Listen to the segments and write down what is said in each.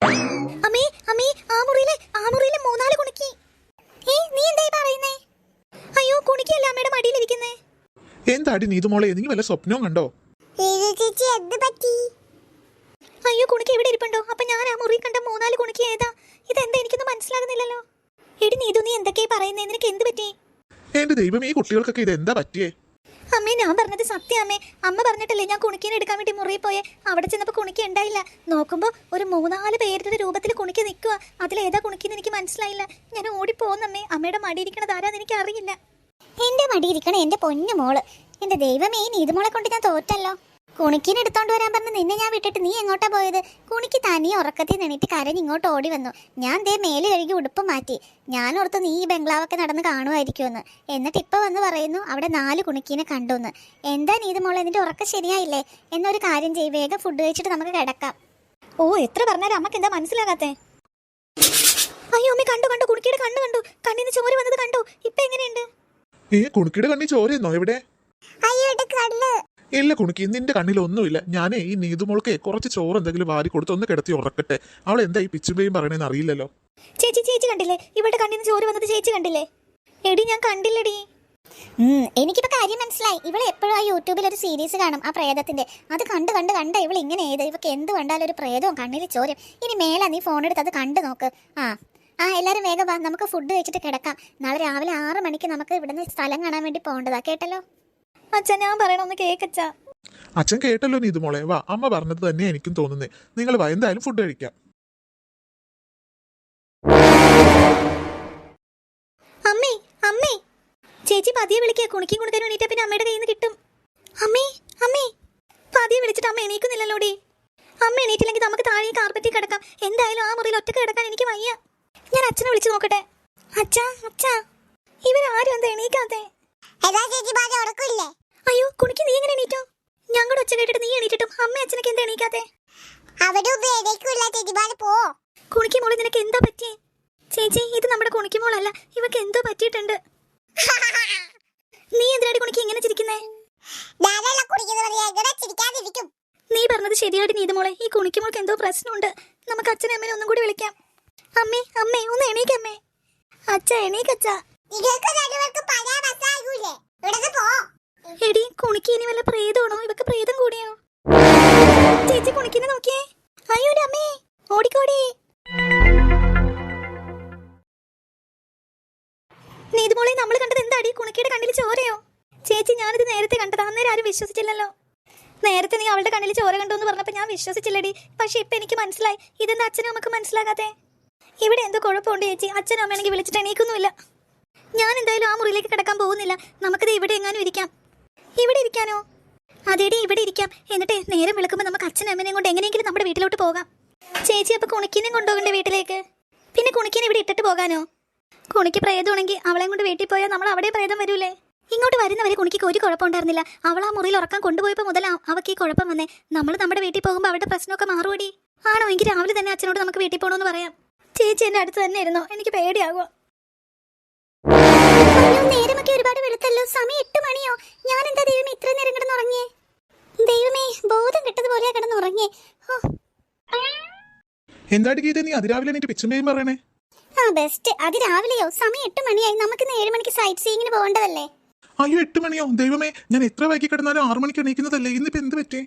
അമ്മേ അമ്മേ ആ മുറിയിലെ ആ മുറിയിലെ മൂന്നാൽ കുണിക്കി. ഏ നീ എന്തായി പറയുന്നേ? അയ്യോ കുണിക്കല്ല അമ്മയുടെ മടിയിലിരിക്കുന്നേ എന്താടി നീ വല്ല സ്വപ്നവും കണ്ടോ? ചേച്ചി എന്ത് പറ്റി? അയ്യോ കുണിക്ക് ഇവിടെ ഇരിപ്പുണ്ടോ? അപ്പൊ ഞാൻ ആ മുറി കണ്ട മൂന്നാൽ കുണിക്ക് ഏതാ? ഇതെന്താ എനിക്കൊന്നും മനസ്സിലാകുന്നില്ലല്ലോ. എടി നീതു നീ എന്തൊക്കെയാ പറയുന്നേ? നിനക്ക് എന്ത് പറ്റി? എന്റെ ദൈവം ഈ കുട്ടികൾക്കൊക്കെ ഇത് എന്താ പറ്റിയേ? അമ്മേ ഞാൻ പറഞ്ഞത് സത്യം അമ്മേ. അമ്മ പറഞ്ഞിട്ടല്ലേ ഞാൻ കുണിക്കിനെ എടുക്കാൻ വേണ്ടി മുറിയിൽ പോയെ. അവിടെ ചെന്നപ്പോൾ കുണിക്ക് ഉണ്ടായില്ല. നോക്കുമ്പോൾ ഒരു മൂന്നാൽ പേരുടെ രൂപത്തിൽ കുണിക്ക് നിൽക്കുക അതിലേതാ കുണിക്കിന്ന് എനിക്ക് മനസ്സിലായില്ല. ഞാൻ ഓടിപ്പോന്നമ്മേ. അമ്മയുടെ മടിയിരിക്കണത് ആരാന്ന് എനിക്ക് അറിയില്ല എന്റെ മടി ഇരിക്കണ എന്റെ പൊന്നു മോൾ. എന്റെ ദൈവമേ നീതുമോളെ കൊണ്ട് ഞാൻ തോറ്റല്ലോ. കുണിക്കിന് എടുത്തോണ്ട് വരാൻ പറഞ്ഞ് നിന്നെ ഞാൻ വിട്ടിട്ട് നീ എങ്ങോട്ടാ പോയത്? കുണിക്ക് തനി ഉറക്കത്തിൽ നിന്നിട്ട് കരഞ്ഞ് ഇങ്ങോട്ട് ഓടി വന്നു. ഞാൻ ദേ മേൽ കഴുകി ഉടുപ്പ് മാറ്റി. ഞാൻ ഓർത്ത് നീ ഈ ബംഗ്ലാവൊക്കെ നടന്ന് കാണുമായിരിക്കുമെന്ന്. എന്നിട്ട് ഇപ്പൊ വന്ന് പറയുന്നു അവിടെ നാല് കുണിക്കിനെ കണ്ടുന്ന്. എന്താ നീതുമോളെ നിന്റെ ഉറക്കം ശരിയായില്ലേ? എന്നൊരു കാര്യം ചെയ്യ് വേഗം ഫുഡ് കഴിച്ചിട്ട് നമുക്ക് കിടക്കാം. ഓ എത്ര പറഞ്ഞാലും അമ്മയ്ക്ക് എന്താ മനസ്സിലാകാത്തേ? അയ്യോ അമ്മ കണ്ടു കണ്ടു കുണിക്കിയുടെ കണ്ണു കണ്ടു. കണ്ണിന് ചോര വന്നത് കണ്ടു. ഇപ്പൊ എങ്ങനെയുണ്ട്? ഏ കുണുക്കിയുടെ കണ്ണി ചോരയെന്നോ എവിടെ? ഇല്ല കുണുക്കി നിന്റെ കണ്ണിലൊന്നുമില്ല. ഞാനേ ഈ നീതുമോൾക്ക് കുറച്ച് ചോറ് എന്തെങ്കിലും വാരി കൊടുത്ത് ഒന്ന് കിടത്തി ഉറക്കട്ടെ. അവൾ എന്താ ഈ പിച്ചുമ്പയും പറയണേന്ന് അറിയില്ലല്ലോ. ചേച്ചി ചേച്ചി കണ്ടില്ലേ? ഇവിടെ കണ്ണിന് ചോറ് വന്നത് ചേച്ചി കണ്ടില്ലേ? എടി ഞാൻ കണ്ടില്ലടി. എനിക്കിപ്പോ കാര്യം മനസ്സിലായി. ഇവൾ എപ്പോഴും ആ യൂട്യൂബിൽ ഒരു സീരീസ് കാണും ആ പ്രേതത്തിന്റെ. അത് കണ്ട് കണ്ട് കണ്ട ഇവൾ ഇങ്ങനെ ഏത് ഇവക്ക് എന്ത് കണ്ടാലും ഒരു പ്രേതവും കണ്ണിൽ ചോരും. ഇനി മേല നീ ഫോൺ എടുത്ത് അത് കണ്ടു നോക്ക്. ആ ആ എല്ലാരും വേഗം വാ. നമുക്ക് ഫുഡ് കഴിച്ചിട്ട് കിടക്കാം. നാളെ രാവിലെ ആറ് മണിക്ക് നമുക്ക് ഇവിടുന്ന് സ്ഥലം കാണാൻ വേണ്ടി പോകേണ്ടതാ. കേട്ടല്ലോ? അച്ഛാ ഞാൻ പറയണൊന്ന് കേക്കച്ചാ. അച്ഛൻ കേട്ടല്ലോ നീ ഇത് മോളെ. വാ അമ്മ പറഞ്ഞത് തന്നെ എനിക്കും തോന്നുന്നേ. നിങ്ങൾ വാ എന്തായാലും ഫുഡ് കഴിക്കാം. അമ്മേ അമ്മേ. ചേച്ചി പതിയെ വിളിക്കുക കുണിക്കും കുണിക്കാൻ വേണ്ടിയിട്ട് പിന്നെ അമ്മയുടെ കയ്യിൽ നിന്ന് കിട്ടും. അമ്മേ അമ്മേ. പതിയെ വിളിച്ചിട്ട് അമ്മ എണീക്കുന്നില്ലല്ലോടി. അമ്മ എണീറ്റില്ലെങ്കിൽ നമുക്ക് താഴെ കാർപ്പറ്റിൽ കിടക്കാം. എന്തായാലും ആ മുറിയിൽ ഒറ്റയ്ക്ക് കിടക്കാൻ എനിക്ക് വയ്യ. ഞാൻ അച്ഛനെ വിളിച്ചു നോക്കട്ടെ. അച്ഛാ അച്ഛാ. ഇവരാരും എന്താ എണീക്കാത്തെ? ചേച്ചി ബാധ അയ്യോ കുണിക്ക് നീ എങ്ങനെ എണീറ്റോ? ഞങ്ങളുടെ ഒച്ച കേട്ടിട്ട് നീ എണീറ്റിട്ടും അമ്മ അച്ഛനൊക്കെ എന്താ എണീക്കാത്തെ? അവിടെ ഉപയോഗിക്കില്ല ചേച്ചി പോ. കുണിക്ക് മോളെ നിനക്ക് എന്താ പറ്റിയേ? ചേച്ചി ഇത് നമ്മുടെ കുണിക്ക് മോളല്ല ഇവക്ക് എന്തോ പറ്റിയിട്ടുണ്ട്. നീ എന്തിനാടി കുണിക്ക് ഇങ്ങനെ ചിരിക്കുന്നേ? നീ പറഞ്ഞത് ശരിയായിട്ട് നീത് മോളെ. ഈ കുണിക്ക് മോൾക്ക് എന്തോ പ്രശ്നമുണ്ട്. നമുക്ക് അച്ഛനെ അമ്മേനെ ഒന്നും കൂടി വിളിക്കാം. അമ്മേ അമ്മേ ഒന്ന് എണീക്കമ്മേ അച്ഛ എണീക്കച്ച നിങ്ങൾക്ക് രണ്ടുപേർക്ക് പല ബസ്സാകൂലേ ഇവിടുന്ന് പോ എടി കുണിക്ക് ഇനി വല്ല പ്രേതമാണോ? ഇവക്ക് പ്രേതം കൂടിയോ? ചേച്ചി കുണിക്കിനെ നോക്കിയേ. അയ്യോ അമ്മേ. ഓടിക്കോടി. നീതുമോളെ നമ്മൾ കണ്ടത് എന്താടി? കുണിക്കിയുടെ കണ്ണിൽ ചോരയോ? ചേച്ചി ഞാനിത് നേരത്തെ കണ്ടത്. അന്നേരം ആരും വിശ്വസിച്ചില്ലല്ലോ. നേരത്തെ നീ അവളുടെ കണ്ണിൽ ചോര കണ്ടു എന്ന് പറഞ്ഞപ്പോൾ ഞാൻ വിശ്വസിച്ചില്ലടി. പക്ഷെ ഇപ്പൊ എനിക്ക് മനസ്സിലായി. ഇതെന്താ അച്ഛനും അമ്മയ്ക്ക് മനസ്സിലാകാതെ ഇവിടെ എന്തോ കുഴപ്പമുണ്ട് ചേച്ചി. അച്ഛനും അമ്മയാണെങ്കിൽ വിളിച്ചിട്ട് എണീക്കൊന്നുമില്ല. ഞാൻ എന്തായാലും ആ മുറിയിലേക്ക് കിടക്കാൻ പോകുന്നില്ല. നമുക്കത് ഇവിടെ എങ്ങാനും ഇരിക്കാം. ഇവിടെ ഇരിക്കാനോ? അതേടി ഇവിടെ ഇരിക്കാം. എന്നിട്ട് നേരം വിളിക്കുമ്പോൾ നമുക്ക് അച്ഛനും അമ്മനെയും കൊണ്ട് എങ്ങനെയെങ്കിലും നമ്മുടെ വീട്ടിലോട്ട് പോകാം. ചേച്ചി അപ്പൊ കുണിക്കിനെയും കൊണ്ടുപോകണ്ടേ വീട്ടിലേക്ക്? പിന്നെ കുണിക്കിനെ ഇവിടെ ഇട്ടിട്ട് പോകാനോ? കുണിക്ക് പ്രേതമാണെങ്കിൽ അവളെയും കൊണ്ട് വീട്ടിൽ പോയാൽ നമ്മൾ അവിടെ പ്രേതം വരൂലേ? ഇങ്ങോട്ട് വരുന്നവരെ കുണിക്ക് ഒരു കുഴപ്പമുണ്ടായിരുന്നില്ല അവൾ ആ മുറിയിൽ ഉറക്കാൻ കൊണ്ടുപോയപ്പോൾ മുതൽ അവൾക്ക് ഈ കുഴപ്പം വന്നേ. നമ്മൾ നമ്മുടെ വീട്ടിൽ പോകുമ്പോൾ അവരുടെ പ്രശ്നമൊക്കെ മാറുപടി ആണോ? എങ്കിൽ രാവിലെ തന്നെ അച്ഛനോട് നമുക്ക് വീട്ടിൽ പോകണമെന്ന് പറയാം. ചേച്ചി എന്റെ അടുത്ത് തന്നെ ഇരുന്നോ. എനിക്ക് പേടിയാകുമോ നേരമൊക്കെ ഒരുപാട് വെളുത്തല്ലോ. സമയം എട്ട് മണിയോ? ഞാൻ എന്താ ദൈവമേ ഇത്ര നേരം കിടന്നുറങ്ങിയേ? ദൈവമേ ബോധം എന്താടി ഗീത നീ അതിരാവിലെ എനിക്ക് പിച്ചുമ്പയും പറയണേ? ആ ബെസ്റ്റ്. അതിരാവിലെയോ? സമയം എട്ട് മണിയായി. നമുക്ക് ഏഴ് മണിക്ക് സൈറ്റ് സീയിങ്ങിന് പോകേണ്ടതല്ലേ? അയ്യോ എട്ട് മണിയോ? ദൈവമേ ഞാൻ എത്ര വൈകി കിടന്നാലും ആറു മണിക്ക് എണീക്കുന്നതല്ലേ? ഇന്നിപ്പോ എന്ത് പറ്റി?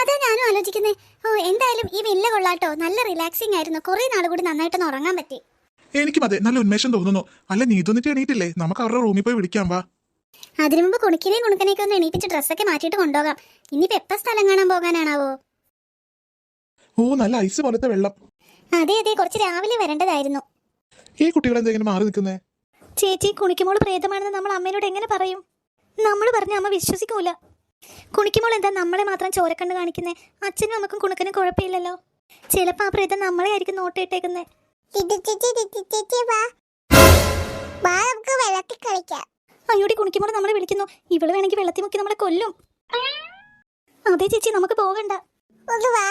അതാ ഞാനും ആലോചിക്കുന്നേ. ഓ എന്തായാലും ഈ വില്ല കൊള്ളാട്ടോ. നല്ല റിലാക്സിംഗ് ആയിരുന്നു. കുറെ നാൾ കൂടി നന്നായിട്ടൊന്ന് ഉറങ്ങാൻ പറ്റി. എനിക്കും അതെ. നല്ല ഉന്മേഷം തോന്നുന്നു. അല്ല നീ ഇതൊന്നിട്ട് എണീറ്റില്ലേ? നമുക്ക് അവരുടെ റൂമിൽ പോയി വിളിക്കാം വാ. അതിനു മുമ്പ് കുണിക്കിനെയും കുണുക്കനെയൊക്കെ ഒന്ന് എണീപ്പിച്ച് ഡ്രസ്സൊക്കെ മാറ്റിയിട്ട് കൊണ്ടുപോകാം. ഇനിയിപ്പോ എപ്പ സ്ഥലം കാണാൻ പോകാനാണാവോ? ഓ നല്ല ഐസ് പോലത്തെ വെള്ളം. അതെ അതെ. കുറച്ച് രാവിലെ വരേണ്ടതായിരുന്നു. ഈ കുട്ടികൾ എന്തെങ്കിലും മാറി നിൽക്കുന്നേ? ചേച്ചി കുണിക്കുമോൾ പ്രേതമാണെന്ന് നമ്മൾ അമ്മയോട് എങ്ങനെ പറയും? നമ്മൾ പറഞ്ഞ അമ്മ വിശ്വസിക്കൂല. കുണിക്കുമോൾ എന്താ നമ്മളെ മാത്രം ചോരക്കണ്ട് കാണിക്കുന്നേ? അച്ഛനും അമ്മക്കും കുണുക്കനും കുഴപ്പമില്ലല്ലോ. ചിലപ്പോൾ ആ പ്രേതം നമ്മളെ ആയിരിക്കും നോട്ടിട്ടേക്കുന്നേ നമുക്ക് വെള്ളത്തിൽ കളിക്കാം. അയ്യോടി കുണിക്കുമ്പോൾ നമ്മളെ വിളിക്കുന്നു. ഇവൾ വേണമെങ്കിൽ വെള്ളത്തിൽ മുക്കി നമ്മളെ കൊല്ലും. അതെ ചേച്ചി നമുക്ക് പോകണ്ട. ഒന്ന് വാ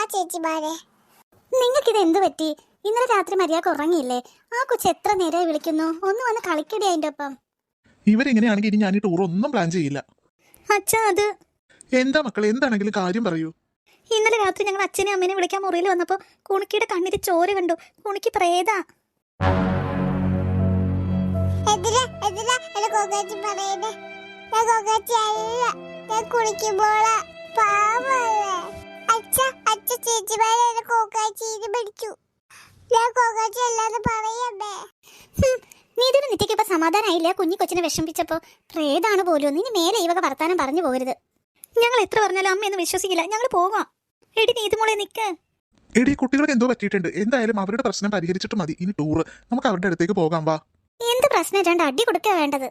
നിങ്ങൾക്കിത് എന്ത് പറ്റി? ഇന്നലെ രാത്രി മര്യാദ ഉറങ്ങിയില്ലേ? ആ കൊച്ചു എത്ര നേരമായി വിളിക്കുന്നു? ഒന്ന് വന്ന് കളിക്കടി അതിന്റെ ഒപ്പം. ഇവരെങ്ങനെയാണെങ്കിൽ ഇനി ഞാൻ ഈ ടൂർ ഒന്നും പ്ലാൻ ചെയ്യില്ല. അച്ഛാ അത് എന്താ മക്കളെ എന്താണെങ്കിലും കാര്യം പറയൂ. ഇന്നലെ രാത്രി ഞങ്ങൾ അച്ഛനെയും അമ്മേനെ വിളിക്കാൻ മുറിയിൽ വന്നപ്പോൾ കുണുക്കിയുടെ കണ്ണിൽ ചോര കണ്ടു. കുണുക്കി പ്രേതാ. നീ നിത്യക്ക് ഇപ്പൊ സമാധാനായില്ല? കുഞ്ഞി കൊച്ചിനെ വിഷമിപ്പിച്ചപ്പോ പ്രേതാണ് പോലും. ഇനി മേലെ ഈ വക വർത്താനം പറഞ്ഞു പോകരുത്. ഞങ്ങൾ എത്ര പറഞ്ഞാലും അമ്മയൊന്നും വിശ്വസിക്കില്ല. ഞങ്ങൾ പോകാം എടി നീതുമോളെ നിൽക്ക് എടി കുട്ടികൾക്ക് എന്തോ പറ്റിയിട്ടുണ്ട്. എന്തായാലും അവരുടെ പ്രശ്നം പരിഹരിച്ചിട്ട് മതി. ഇനി ടൂർ നമുക്ക് അവരുടെ അടുത്തേക്ക് പോകാം വാ. എന്ത് പ്രശ്നം? രണ്ട് അടി കൊടുക്കുക വേണ്ടത്.